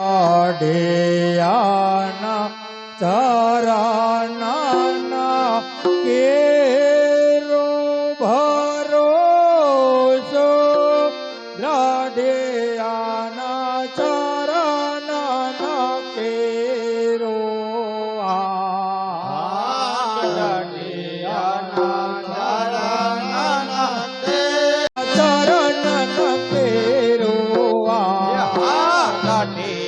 અઢિયાના ચરણના કેરો ભરોસો. રઢિયાના ચરણના કેરો. ચરણ કેરો. ઓ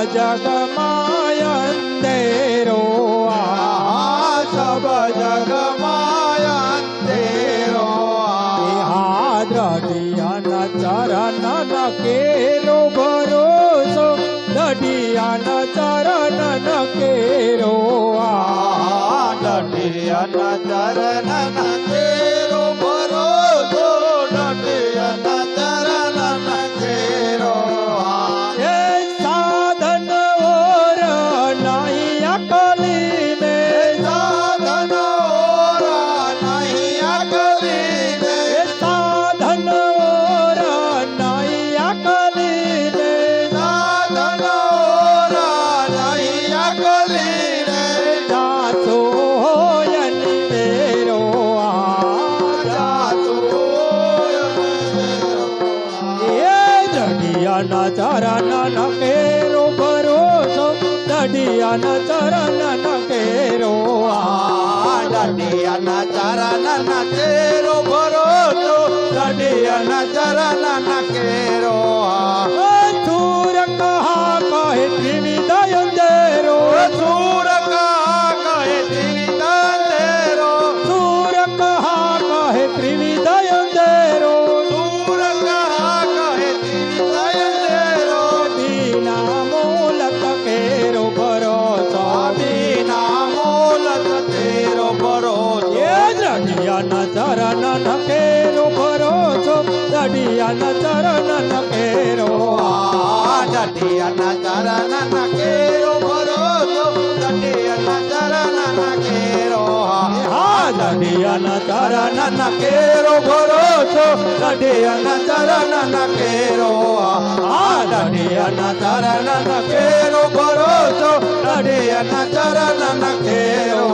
સબ જગ માયંદેરો સબ જગ માયંદેરો હાદ્રડિયાના ચરણ કેરો ભરોસો न ચરણ કેરો ડટિયન ચરણ તેરો દઢિયાના ચરણ કેરો ભરોસો દઢિયાના ચરણ કેરો ડટિયાના ચરણ તેરો ભરોસો ડટિયાના ચરણ કેરો થૂર કહા કહે ત્રિવિધ અંધેરો દઢિયાના ચરણ કેરો ડટિયાના ચરણ કેરો ભરોસો ડટિયાના ચરણ કેરો હા. દઢિયાના ચરણ કેરો ભરોસો ડટિયાના ચરણ કેરો હા. દઢિયાના ચરણ કેરો ભરોસો ડટિયાના ચરણ કેરો